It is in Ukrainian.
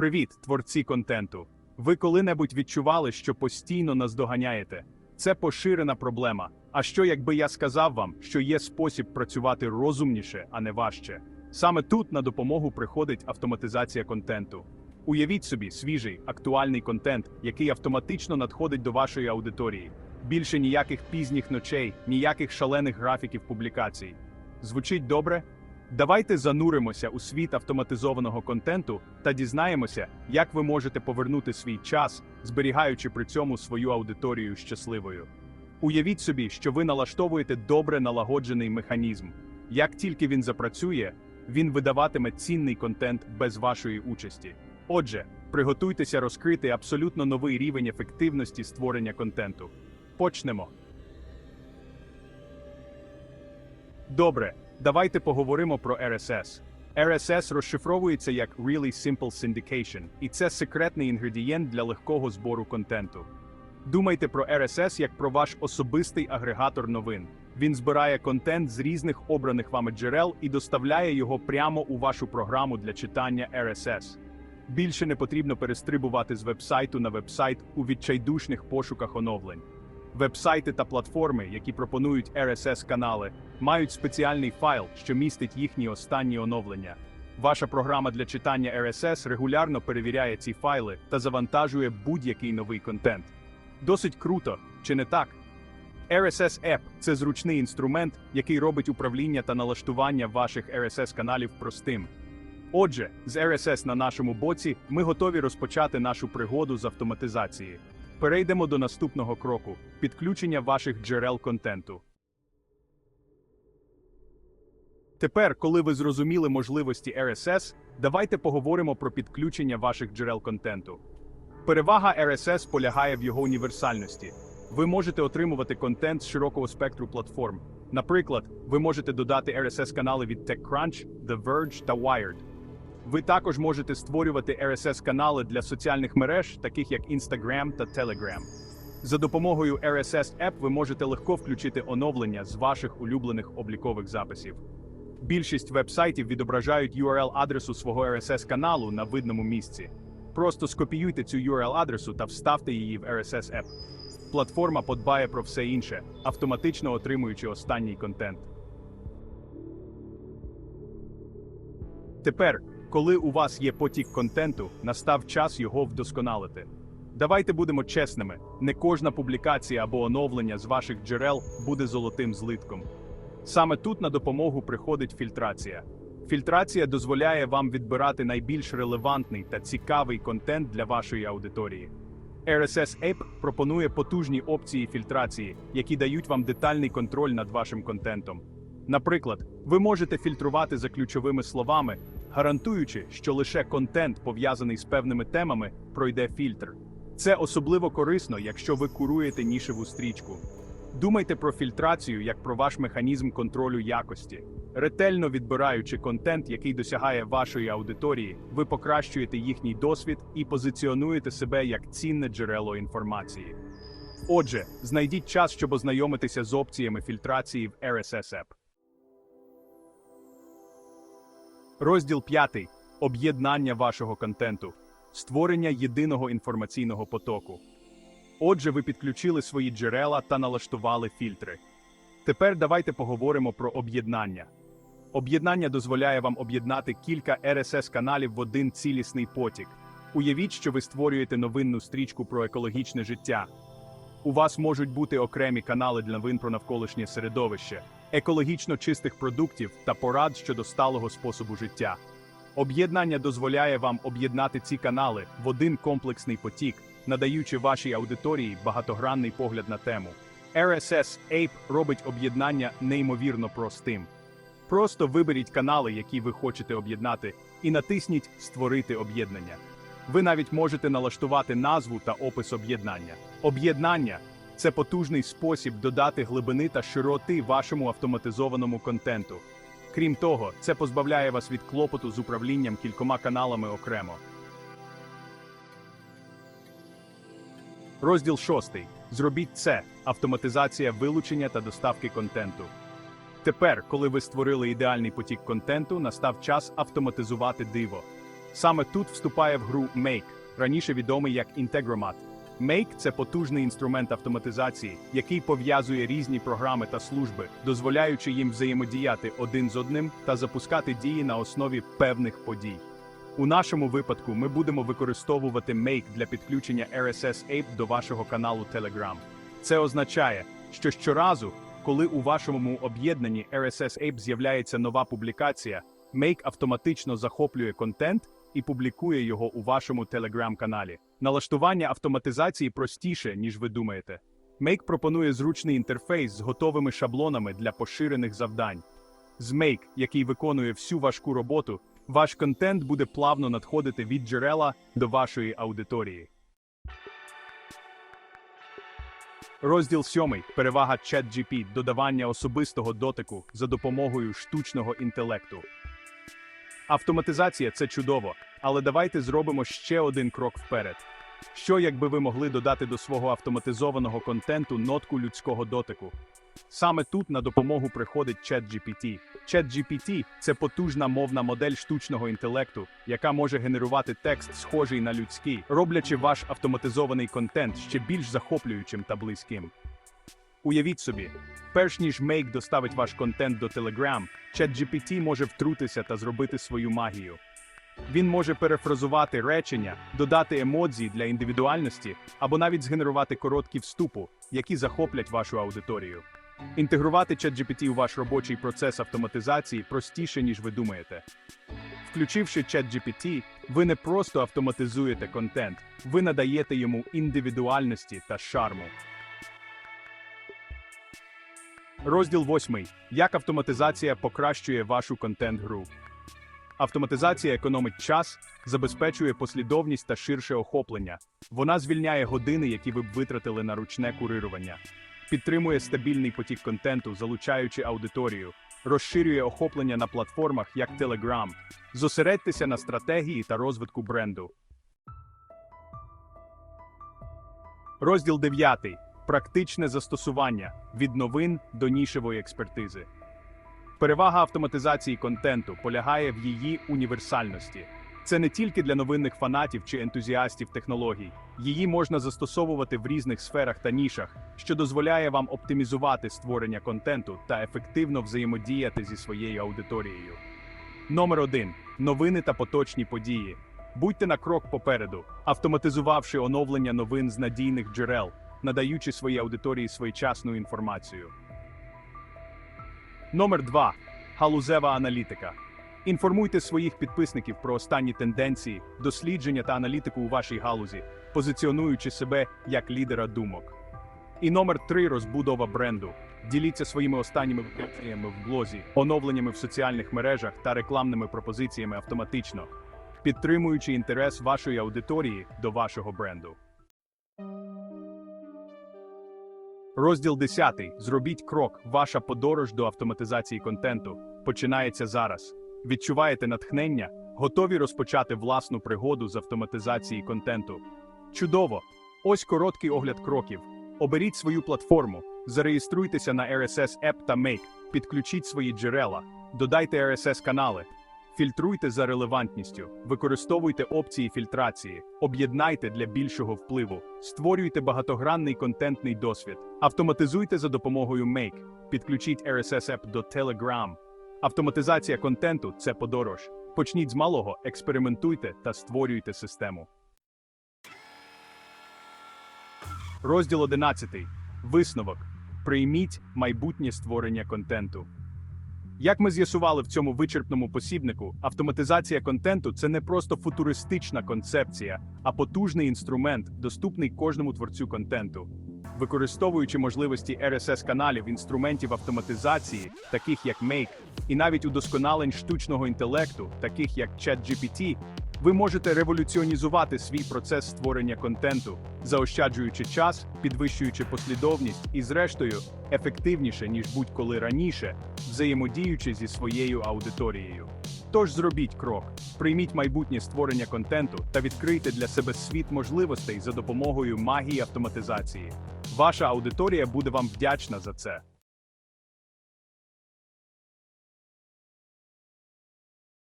Привіт, творці контенту. Ви коли-небудь відчували, що постійно наздоганяєте? Це поширена проблема. А що, якби я сказав вам, що є спосіб працювати розумніше, а не важче? Саме тут на допомогу приходить автоматизація контенту. Уявіть собі свіжий, актуальний контент, який автоматично надходить до вашої аудиторії. Більше ніяких пізніх ночей, ніяких шалених графіків публікацій. Звучить добре? Давайте зануримося у світ автоматизованого контенту та дізнаємося, як ви можете повернути свій час, зберігаючи при цьому свою аудиторію щасливою. Уявіть собі, що ви налаштовуєте добре налагоджений механізм. Як тільки він запрацює, він видаватиме цінний контент без вашої участі. Отже, приготуйтеся розкрити абсолютно новий рівень ефективності створення контенту. Почнемо. Добре, давайте поговоримо про RSS. RSS розшифровується як Really Simple Syndication, і це секретний інгредієнт для легкого збору контенту. Думайте про RSS як про ваш особистий агрегатор новин. Він збирає контент з різних обраних вами джерел і доставляє його прямо у вашу програму для читання RSS. Більше не потрібно перестрибувати з вебсайту на вебсайт у відчайдушних пошуках оновлень. Вебсайти та платформи, які пропонують RSS-канали, мають спеціальний файл, що містить їхні останні оновлення. Ваша програма для читання RSS регулярно перевіряє ці файли та завантажує будь-який новий контент. Досить круто, чи не так? RSS App – це зручний інструмент, який робить управління та налаштування ваших RSS-каналів простим. Отже, з RSS на нашому боці ми готові розпочати нашу пригоду з автоматизації. Перейдемо до наступного кроку підключення ваших джерел контенту. Тепер, коли ви зрозуміли можливості RSS, давайте поговоримо про підключення ваших джерел контенту. Перевага RSS полягає в його універсальності. Ви можете отримувати контент з широкого спектру платформ. Наприклад, ви можете додати RSS-канали від TechCrunch, The Verge та Wired. Ви також можете створювати RSS-канали для соціальних мереж, таких як Instagram та Telegram. За допомогою RSS App ви можете легко включити оновлення з ваших улюблених облікових записів. Більшість вебсайтів відображають URL-адресу свого RSS-каналу на видному місці. Просто скопіюйте цю URL-адресу та вставте її в RSS App. Платформа подбає про все інше, автоматично отримуючи останній контент. Тепер, коли у вас є потік контенту, настав час його вдосконалити. Давайте будемо чесними: не кожна публікація або оновлення з ваших джерел буде золотим злитком. Саме тут на допомогу приходить фільтрація. Фільтрація дозволяє вам відбирати найбільш релевантний та цікавий контент для вашої аудиторії. RSS App пропонує потужні опції фільтрації, які дають вам детальний контроль над вашим контентом. Наприклад, ви можете фільтрувати за ключовими словами, гарантуючи, що лише контент, пов'язаний з певними темами, пройде фільтр. Це особливо корисно, якщо ви куруєте нішеву стрічку. Думайте про фільтрацію як про ваш механізм контролю якості. Ретельно відбираючи контент, який досягає вашої аудиторії, ви покращуєте їхній досвід і позиціонуєте себе як цінне джерело інформації. Отже, знайдіть час, щоб ознайомитися з опціями фільтрації в RSS App. Розділ 5. Об'єднання вашого контенту. Створення єдиного інформаційного потоку. Отже, ви підключили свої джерела та налаштували фільтри. Тепер давайте поговоримо про об'єднання. Об'єднання дозволяє вам об'єднати кілька RSS-каналів в один цілісний потік. Уявіть, що ви створюєте новинну стрічку про екологічне життя. У вас можуть бути окремі канали для новин про навколишнє середовище, екологічно чистих продуктів та порад щодо сталого способу життя. Об'єднання дозволяє вам об'єднати ці канали в один комплексний потік, надаючи вашій аудиторії багатогранний погляд на тему. RSS Ape робить об'єднання неймовірно простим. Просто виберіть канали, які ви хочете об'єднати, і натисніть Створити об'єднання. Ви навіть можете налаштувати назву та опис об'єднання. Об'єднання це потужний спосіб додати глибини та широти вашому автоматизованому контенту. Крім того, це позбавляє вас від клопоту з управлінням кількома каналами окремо. Розділ 6. Зробіть це автоматизація вилучення та доставки контенту. Тепер, коли ви створили ідеальний потік контенту, настав час автоматизувати диво. Саме тут вступає в гру Make, раніше відомий як Integromat. Make – це потужний інструмент автоматизації, який пов'язує різні програми та служби, дозволяючи їм взаємодіяти один з одним та запускати дії на основі певних подій. У нашому випадку ми будемо використовувати Make для підключення RSS Ape до вашого каналу Telegram. Це означає, що щоразу, коли у вашому об'єднанні RSS Ape з'являється нова публікація, Make автоматично захоплює контент і публікує його у вашому Telegram-каналі. Налаштування автоматизації простіше, ніж ви думаєте. Make пропонує зручний інтерфейс з готовими шаблонами для поширених завдань. З Make, який виконує всю важку роботу, ваш контент буде плавно надходити від джерела до вашої аудиторії. Розділ 7. Перевага ChatGPT – додавання особистого дотику за допомогою штучного інтелекту. Автоматизація це чудово, але давайте зробимо ще один крок вперед. Що якби ви могли додати до свого автоматизованого контенту нотку людського дотику? Саме тут на допомогу приходить ChatGPT. ChatGPT – це потужна мовна модель штучного інтелекту, яка може генерувати текст, схожий на людський, роблячи ваш автоматизований контент ще більш захоплюючим та близьким. Уявіть собі, перш ніж Make доставить ваш контент до Telegram, ChatGPT може втрутися та зробити свою магію. Він може перефразувати речення, додати емодзії для індивідуальності або навіть згенерувати короткі вступу, які захоплять вашу аудиторію. Інтегрувати ChatGPT у ваш робочий процес автоматизації простіше, ніж ви думаєте. Включивши ChatGPT, ви не просто автоматизуєте контент, ви надаєте йому індивідуальності та шарму. Розділ 8. Як автоматизація покращує вашу контент-гру. Автоматизація економить час, забезпечує послідовність та ширше охоплення. Вона звільняє години, які ви б витратили на ручне курирування, підтримує стабільний потік контенту, залучаючи аудиторію, розширює охоплення на платформах як Telegram. Зосередьтеся на стратегії та розвитку бренду. Розділ 9. Практичне застосування від новин до нішевої експертизи. Перевага автоматизації контенту полягає в її універсальності. Це не тільки для новинних фанатів чи ентузіастів технологій. Її можна застосовувати в різних сферах та нішах, що дозволяє вам оптимізувати створення контенту та ефективно взаємодіяти зі своєю аудиторією. Номер 1. Новини та поточні події. Будьте на крок попереду, автоматизувавши оновлення новин з надійних джерел, надаючи своїй аудиторії своєчасну інформацію. Номер 2. Галузева аналітика. Інформуйте своїх підписників про останні тенденції, дослідження та аналітику у вашій галузі, позиціонуючи себе як лідера думок. І номер 3. розбудова бренду. Діліться своїми останніми викриттями в блозі, оновленнями в соціальних мережах та рекламними пропозиціями автоматично, підтримуючи інтерес вашої аудиторії до вашого бренду. Розділ 10. Зробіть крок. Ваша подорож до автоматизації контенту починається зараз. Відчуваєте натхнення, готові розпочати власну пригоду з автоматизації контенту. Чудово! Ось короткий огляд кроків. Оберіть свою платформу, зареєструйтеся на RSS App та Make, підключіть свої джерела, додайте RSS канали, фільтруйте за релевантністю, використовуйте опції фільтрації, об'єднайте для більшого впливу, створюйте багатогранний контентний досвід, автоматизуйте за допомогою Make, підключіть RSS App до Telegram. Автоматизація контенту це подорож. Почніть з малого, експериментуйте та створюйте систему. Розділ 11. Висновок. Прийміть майбутнє створення контенту. Як ми з'ясували в цьому вичерпному посібнику, автоматизація контенту це не просто футуристична концепція, а потужний інструмент, доступний кожному творцю контенту. Використовуючи можливості RSS каналів, інструментів автоматизації, таких як Make, і навіть удосконалень штучного інтелекту, таких як ChatGPT, ви можете революціонізувати свій процес створення контенту, заощаджуючи час, підвищуючи послідовність і, зрештою, ефективніше, ніж будь-коли раніше, взаємодіючи зі своєю аудиторією. Тож зробіть крок, прийміть майбутнє створення контенту та відкрийте для себе світ можливостей за допомогою магії автоматизації. Ваша аудиторія буде вам вдячна за це.